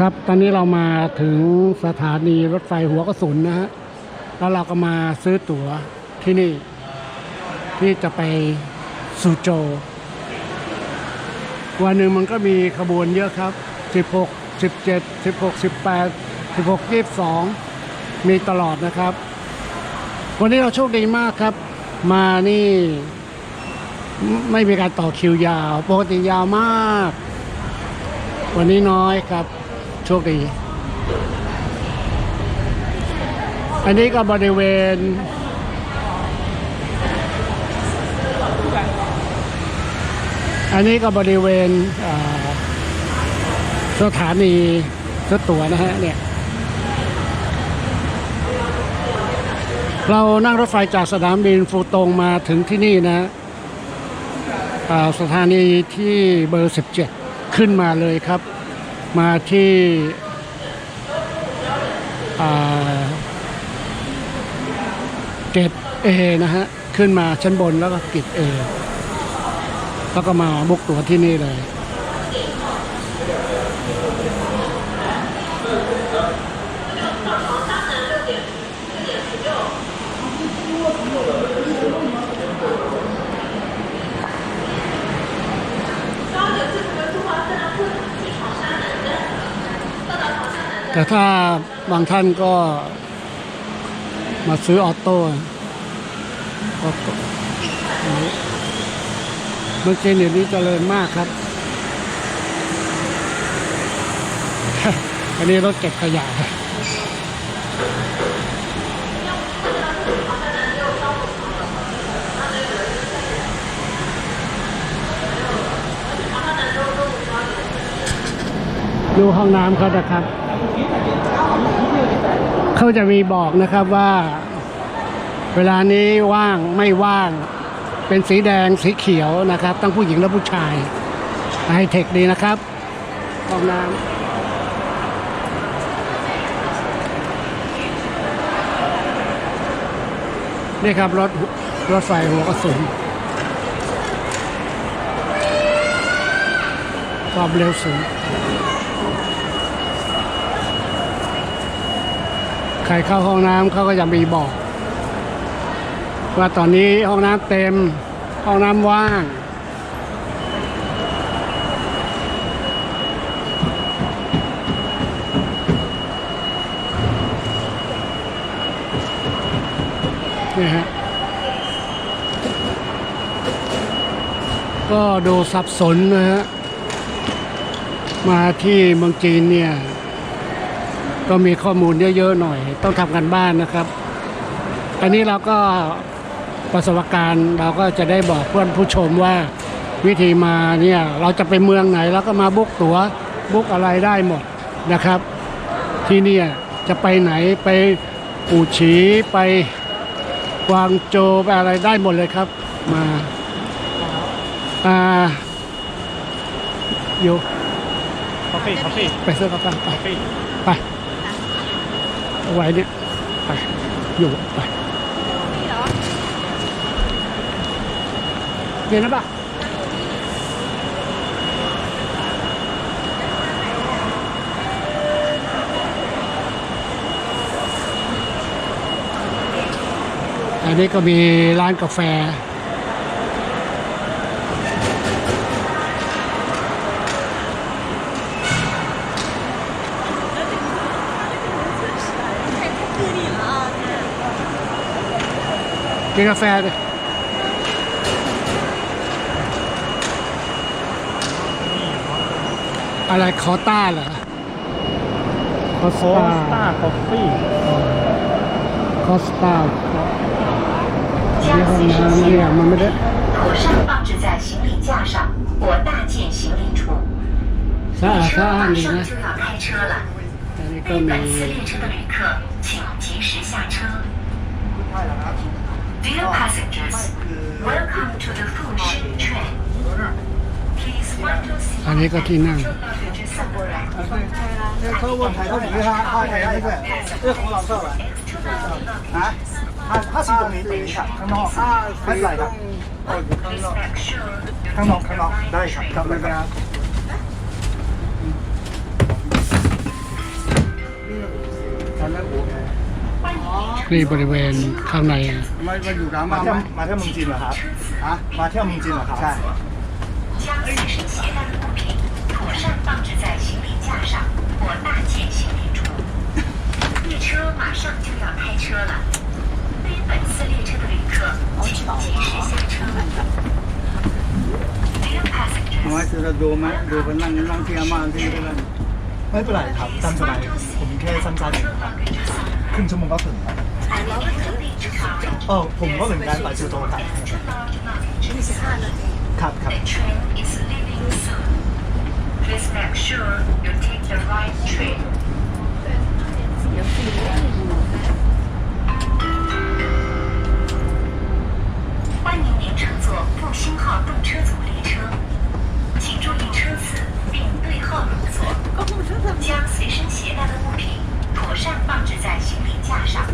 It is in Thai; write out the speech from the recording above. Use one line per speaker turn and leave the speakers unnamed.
ครับ ตอนนี้เรามาถึงสถานีรถไฟหัวกระสุนนะฮะ แล้วเราก็มาซื้อตั๋วที่นี่ ที่จะไปสุโจ วันหนึ่งมันก็มีขบวนเยอะครับ 16 17 16 18 16 22 มีตลอดนะครับ วันนี้เราโชคดีมากครับ มานี่ไม่มีการต่อคิวยาว ปกติยาวมาก วันนี้น้อยครับ คดี อันนี้ก็บริเวณ อันนี้ก็บริเวณสถานีรถตั๋วนะฮะเนี่ย เรานั่งรถไฟจากสนามบินฟูตงมาถึงที่นี่นะสถานีที่เบอร์ 17 ขึ้นมาเลยครับ มาที่เกตเอนะฮะ ขึ้นมาชั้นบนแล้วก็เกตเอแล้วก็มาบุกตัวที่นี่เลย แต่ถ้าบางท่านก็มาซื้อออโต้ออโต้อันเมืองจีนเดี๋ยวนี้เจริญมากครับ อันนี้รถเก็บขยะดูห้องน้ำเขานะครับ เขาจะมีบอกนะครับว่า เวลานี้ว่างไม่ว่าง เป็นสีแดงสีเขียวนะครับ ทั้งผู้หญิงและผู้ชายไฮเทคดีนะครับห้องน้ำนี่ครับ รถรถไฟหัวกระสุนความเร็วสูง ใครเข้าห้องน้ำเขาก็จะมีบอก ว่าตอนนี้ห้องน้ำเต็ม ห้องน้ำว่างนี่ฮะก็ดูสับสนนะฮะ มาที่เมืองจีนเนี่ย ก็มีข้อมูลเยอะ ๆ หน่อย ต้องทำกันบ้านนะครับ อันนี้เราก็ประสบการณ์เราก็จะได้บอกเพื่อนผู้ชมว่าวิธีมาเนี่ยเราจะไปเมืองไหนเราก็มาบุ๊กตัว๋วบุ๊กอะไรได้หมดนะครับ ที่เนี่ยจะไปไหนไปอู่ฉีไปกวางโจวไปอะไรได้หมดเลยครับ มาอ่าอยู่
coffee coffee
ไปซื้อกาแฟไป
coffee
ไปเอา ไว้เนี่ยไปอยู่ไปเรียนนะปะอันนี้ก็มีร้านกาแฟ
给上放下的。
阿来烤大了，烤大，烤大，烤肥，烤死大了。加行李箱，妈。
妥善放置在行李架上，或大件行李处。
啥？
马上就要开车了，
那
本次列车的旅客，请及时下车。Dear passengers, welcome to the Fushin train. Please wait to see
อันนี้ก็ที่นั่ง
luggage separate.
那客户抬头你看他抬那个，这红老色了
External luggage
啊，他他是ตรงนี้
ตรงนี้ค่ะ
ข้างนอกไม่เป็นไรครับ
Please make sure
ข้างนอกข้างนอกได้ครับกลับเลยครับ
ทำแล้วโอ้โห欢
迎
นี่บริเวณข้างใน
มามาอยู่กับ
มา
มา
เที่ยวมาเที่ยวเมืองจีนเหรอครับ
อะ
มาเที่ยวเมืองจีนเหรอครับ
ใช่น้อยจะดูไหมดูกันั่งนั่งที่อาม่าที่นั่น
ไม่เป็นไรครับตามสบายผมแค่สั้นๆเองครับครึ่งชั่วโมงก็ถึงครับ ออผมก็เหมือนกันหลายชั่วโมงครับ
车到这那里之下了。
ครับครับ
The train is leaving soon. Please make sure you take the right train. 欢迎您乘坐复兴号动车组列车，请注意车次并对号入座，将随身携带的物品妥善放置在行李架上